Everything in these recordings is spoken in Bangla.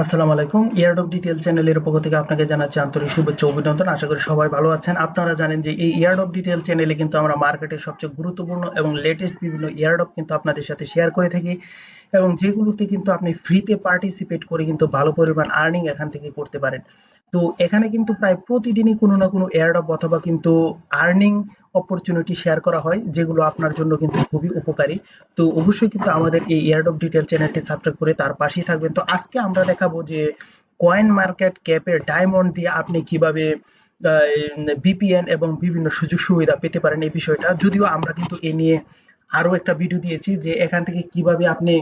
আসসালামু আলাইকুম। ইয়ারডপ ডিটেল চ্যানেলের পক্ষ থেকে আপনাকে জানাচ্ছি আন্তরিক শুভেচ্ছা অভিনন্দন। আশা করি সবাই ভালো আছেন। আপনারা জানেন যে এই ইয়ারডপ ডিটেল চ্যানেলে কিন্তু আমরা মার্কেটের সবচেয়ে গুরুত্বপূর্ণ এবং লেটেস্ট বিভিন্ন ইয়ারডপ কিন্তু আপনাদের সাথে শেয়ার করে থাকি এবং যেগুলোতে কিন্তু আপনি ফ্রিতে পার্টিসিপেট করে কিন্তু ভালো পরিমাণ আর্নিং এখান থেকে করতে পারেন। তো এখানে কিন্তু প্রায় প্রতিদিনই কোনো না কোনো এয়ারডপ অথবা কিন্তু আর্নিং অপরচুনিটি শেয়ার করা হয়, যেগুলো আপনার জন্য কিন্তু খুবই উপকারী। তো অবশ্যই কিন্তু আমাদের এই এয়ারডপ ডিটেল চ্যানেলটি সাবস্ক্রাইব করে তার পাশেই থাকবেন। তো আজকে আমরা দেখাবো যে কয়েন মার্কেট ক্যাপের ডায়মন্ড দিয়ে আপনি কীভাবে বিপিএন এবং বিভিন্ন সুযোগ সুবিধা পেতে পারেন এই বিষয়টা। যদিও আমরা কিন্তু এ নিয়ে আরও একটা ভিডিও দিয়েছি যে এখান থেকে কীভাবে আপনি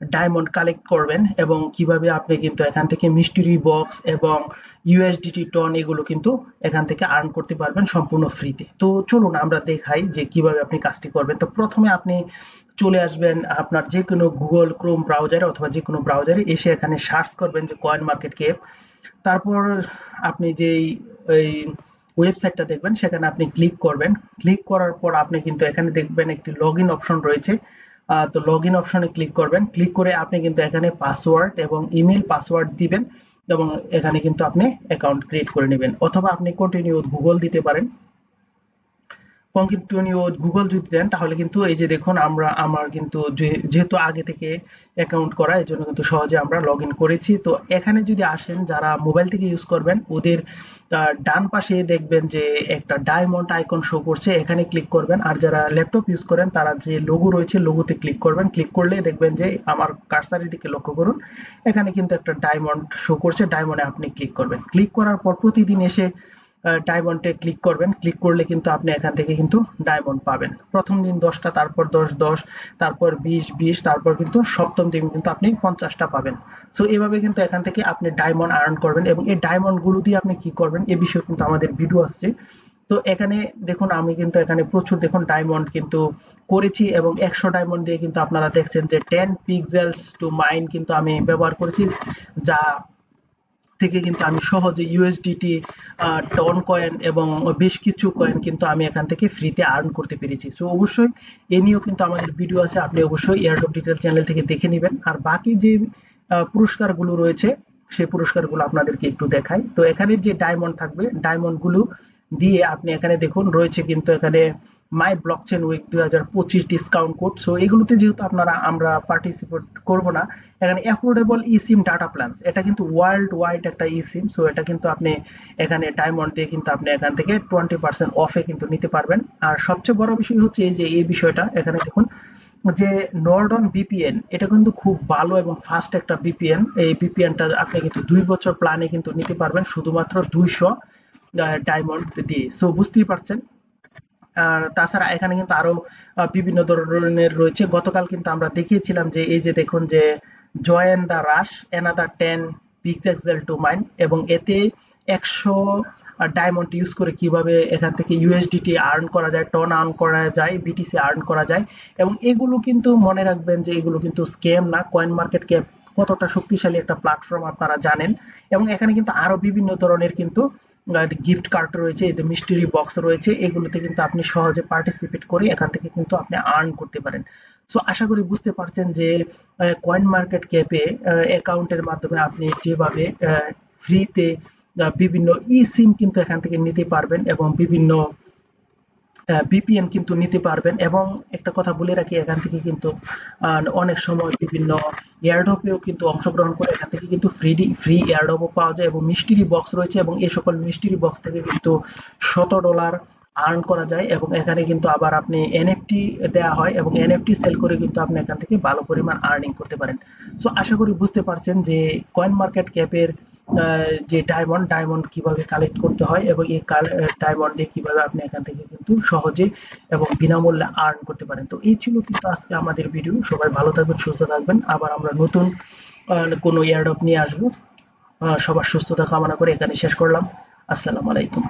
ডায়মন্ড কালেক্ট করবেন এবং কীভাবে আপনি কিন্তু এখান থেকে মিস্ট্রি বক্স এবং ইউএসডিটি টন এগুলো কিন্তু এখান থেকে আর্ন করতে পারবেন সম্পূর্ণ ফ্রিতে তো চলুন আমরা দেখাই যে কীভাবে আপনি কাজটি করবেন। তো প্রথমে আপনি চলে আসবেন আপনার যে কোনো গুগল ক্রোম ব্রাউজারে অথবা যে কোনো ব্রাউজারে এসে এখানে সার্চ করবেন যে কয়েন মার্কেট কেপ তারপর আপনি যেই, এই ওয়েবসাইটটা দেখবেন, সেখানে আপনি ক্লিক করবেন। ক্লিক করার পর আপনি কিন্তু এখানে দেখবেন একটি লগ অপশন রয়েছে। তো লগ ইন অপশনে ক্লিক করবেন। ক্লিক করে আপনি কিন্তু এখানে পাসওয়ার্ড এবং ইমেল পাসওয়ার্ড দিবেন এবং এখানে কিন্তু আপনি অ্যাকাউন্ট ক্রিয়েট করে নেবেন। অথবা আপনি কন্টিনিউ গুগল দিতে পারেন। কন্টিনিউ গুগল যদি দেন, তাহলে কিন্তু এই যে দেখুন, আমরা, আমার কিন্তু যেহেতু আগে থেকে অ্যাকাউন্ট করা এই জন্য কিন্তু সহজে আমরা লগ করেছি। তো এখানে যদি আসেন, যারা মোবাইল থেকে ইউজ করবেন, ওদের ডান পাশে দেখবেন যে একটা ডায়মন্ড আইকন শো করছে, এখানে ক্লিক করবেন। আর যারা ল্যাপটপ ইউজ করেন, তারা যে লোগো রয়েছে লোগোতে ক্লিক করবেন। ক্লিক করলে দেখবেন যে আমার কারসারের দিকে লক্ষ্য করুন। এখানে কিন্তু একটা ডায়মন্ড শো করছে ডায়মন্ডে আপনি ক্লিক করবেন। ক্লিক করার পর প্রতিদিন এসে ডায়মন্ডে ক্লিক করবেন। ক্লিক করলে কিন্তু আপনি এখান থেকে কিন্তু ডায়মন্ড পাবেন। প্রথম দিন দশটা, তারপর দশ দশ, তারপর বিশ বিশ, তারপর কিন্তু সপ্তম দিন কিন্তু আপনি পঞ্চাশটা পাবেন। সো এভাবে কিন্তু এখান থেকে আপনি ডায়মন্ড আর্ন করবেন এবং এই ডায়মন্ডগুলো দিয়ে আপনি কি করবেন, এ বিষয়ে কিন্তু আমাদের ভিডিও আসছে। তো এখানে দেখুন, আমি কিন্তু এখানে প্রচুর দেখুন ডায়মন্ড কিন্তু করেছি এবং একশো ডায়মন্ড দিয়ে কিন্তু আপনারা দেখছেন যে টেন পিক্সেলস টু মাইন কিন্তু আমি ব্যবহার করেছি, যা থেকে কিন্তু আমি সহজে ইউএসডিটি টন কয়েন এবং বেশ কিছু কয়েন কিন্তু আমি এখান থেকে ফ্রিতে আর্ন করতে পেরেছি। সো অবশ্যই এ নিয়েও কিন্তু আমাদের ভিডিও আছে, আপনি অবশ্যই এয়ারডপ ডিটেল চ্যানেল থেকে দেখে নেবেন। আর বাকি যে পুরস্কারগুলো রয়েছে সেই পুরস্কারগুলো আপনাদেরকে একটু দেখাই। তো এখানে যে ডায়মন্ড থাকবে ডায়মন্ডগুলো দিয়ে আপনি এখানে দেখুন, রয়েছে কিন্তু এখানে মাই ব্লকচেন উইক দুই হাজার পঁচিশ ডিসকাউন্ট কোড সো এগুলোতে যেহেতু আপনারা, আমরা পার্টিসিপেট করব না, এখানে affordable eSIM data plans এটা কিন্তু ওয়ার্ল্ড ওয়াইড একটা ই সিম সো এটা কিন্তু আপনি এখানে ডায়মন্ড দিয়ে কিন্তু আপনি এখান থেকে টোয়েন্টি পার্সেন্ট অফে কিন্তু নিতে পারবেন। আর সবচেয়ে বড় বিষয় হচ্ছে এই যে, এই বিষয়টা, এখানে দেখুন, যে নর্ডন বিপিএন এটা কিন্তু খুব ভালো এবং ফাস্ট একটা বিপিএন এই বিপিএনটা আপনি কিন্তু দুই বছর প্ল্যানে কিন্তু নিতে পারবেন, শুধুমাত্র দুইশো ডায়মন্ড দিয়ে। সো বুঝতেই পারছেন? তাছাড়া এখানে কিন্তু আরও বিভিন্ন ধরনের রয়েছে। গতকাল কিন্তু আমরা দেখিয়েছিলাম যে, এই যে দেখুন যে join the rush another ten pixel to mine এবং এতে একশো ডায়মন্ড ইউজ করে কীভাবে এখান থেকে ইউএসডিটি আর্ন করা যায় টন আর্ন করা যায় বিটিসি আর্ন করা যায় এবং এগুলো কিন্তু মনে রাখবেন যে, এগুলো কিন্তু স্ক্যাম না কয়েন মার্কেট ক্যাপ কতটা শক্তিশালী একটা প্ল্যাটফর্ম আপনারা জানেন। এবং এখানে কিন্তু আরও বিভিন্ন ধরনের কিন্তু গিফট কার্ড রয়েছে এতে মিস্ট্রি বক্স রয়েছে, এগুলোতে কিন্তু আপনি সহজে পার্টিসিপেট করে এখান থেকে কিন্তু আপনি আর্ন করতে পারেন। সো আশা করি বুঝতে পারছেন যে কয়েন মার্কেট ক্যাপে অ্যাকাউন্টের মাধ্যমে আপনি যেভাবে ফ্রিতে বিভিন্ন ই সিম কিন্তু এখান থেকে নিতে পারবেন এবং বিভিন্ন বিপিএন কিন্তু নিতে পারবেন এবং একটা কথা বলে রাখি, এখান থেকে কিন্তু অনেক সময় বিভিন্ন এয়ারডপেও কিন্তু অংশগ্রহণ করে। এখান থেকে কিন্তু ফ্রি ফ্রি এয়ারডপও পাওয়া যায় এবং মিস্ট্রি বক্স রয়েছে এবং এই সকল মিস্ট্রি বক্স থেকে কিন্তু শত ডলার আর্ন করা যায় এবং এখানে কিন্তু আবার আপনি এনএফটি দেওয়া হয় এবং এনএফটি সেল করে কিন্তু আপনি এখান থেকে ভালো পরিমাণ আর্নিং করতে পারেন। সো আশা করি বুঝতে পারছেন যে কয়েন মার্কেট ক্যাপের যে ডায়মন্ড ডায়মন্ড কীভাবে কালেক্ট করতে হয় এবং এই ডায়মন্ড দিয়ে কীভাবে আপনি এখান থেকে কিন্তু সহজে এবং বিনামূল্যে আর্ন করতে পারেন। তো এই ছিল কিন্তু আজকে আমাদের ভিডিও সবাই ভালো থাকবেন, সুস্থ থাকবেন। আবার আমরা নতুন কোনো এয়ারডপ নিয়ে আসব। সবার সুস্থতা কামনা করে এখানে শেষ করলাম। আসসালামু আলাইকুম।